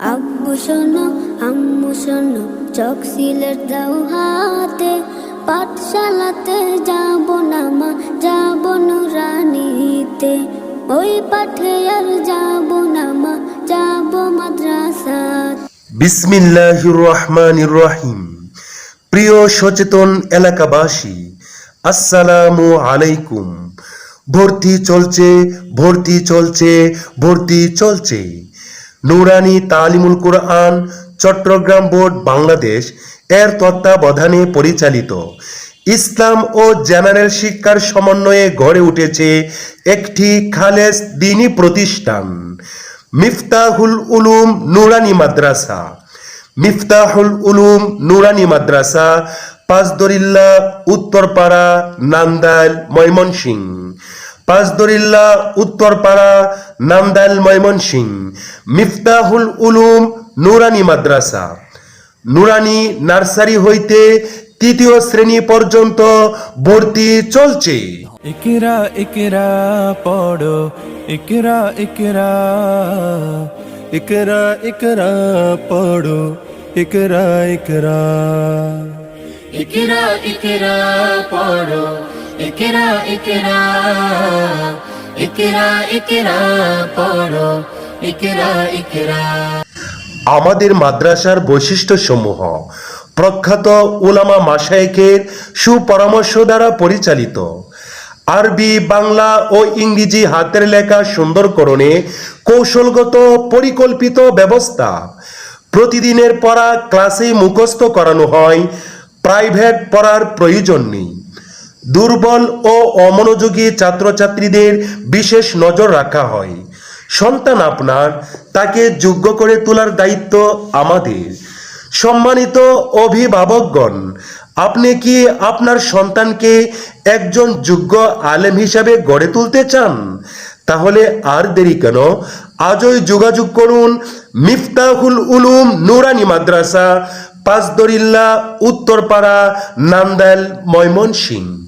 আব্বু শোনো, আম্মু শোনো, চক সিলেট দাও হাতে। পাঠশালাতে যাব না মা, যাব নুরানিতে। ওই পাঠে আর যাব না মা, যাব মাদ্রাসা বিসমিল্লাহির রহমানির রহিম প্রিয় সচেতন এলাকাবাসী, আসসালামু আলাইকুম। ভর্তি চলছে ভর্তি চলছে ভর্তি চলছে। নুরানি তালিমুল কোরআন, চট্টগ্রাম বোর্ড বাংলাদেশ, এর তত্ত্বাবধানে পরিচালিত। ইসলাম ও জেনারেল শিক্ষার সমন্বয়ে গড়ে উঠেছে একটি খালেস দিনী প্রতিষ্ঠান, মিফতাহুল উলুম নুরানি মাদ্রাসা। মিফতাহুল উলুম নুরানি মাদ্রাসা, পাঁচদরিল্লা, উত্তরপাড়া, নান্দাইল ময়মনসিং পাঁচদরিল্লা উত্তরপাড়া নান্দাইল ময়মনসিং মিফতাহুল উলুম নুরানি মাদ্রাসা। নুরানি নার্সারি হইতে তৃতীয় শ্রেণি পর্যন্ত ভর্তি চলছে। ইকরা ইকরা পড়ো। ইকরা ইকরা ইকরা ইকরা পড়ো। ইকরা ইকরা। ইকরা ইকরা পড়ো। পড়ো আমাদের মাদ্রাসার বৈশিষ্ট্য সমূহ প্রখ্যাত উলামা মাসায়েকের সুপরামর্শ দ্বারা পরিচালিত। আরবি, বাংলা ও ইংরেজি হাতের লেখা সুন্দরকরণে কৌশলগত পরিকল্পিত ব্যবস্থা। প্রতিদিনের পড়া ক্লাসে মুখস্থ করানো হয়, প্রাইভেট পড়ার প্রয়োজন নেই। দুর্বল ও অমনোযোগী ছাত্রছাত্রীদের বিশেষ নজর রাখা হয়। সন্তান আপনার, তাকে যোগ্য করে তোলার দায়িত্ব আমাদের। সম্মানিত অভিভাবকগণ, আপনি কি আপনার সন্তানকে একজন যোগ্য আলেম হিসাবে গড়ে তুলতে চান? তাহলে আর দেরি কেন? আজই যোগাযোগ করুন মিফতাহুল উলুম নুরানি মাদ্রাসা, পাঁচদরিল্লা, উত্তরপাড়া, নান্দাইল, ময়মনসিংহ।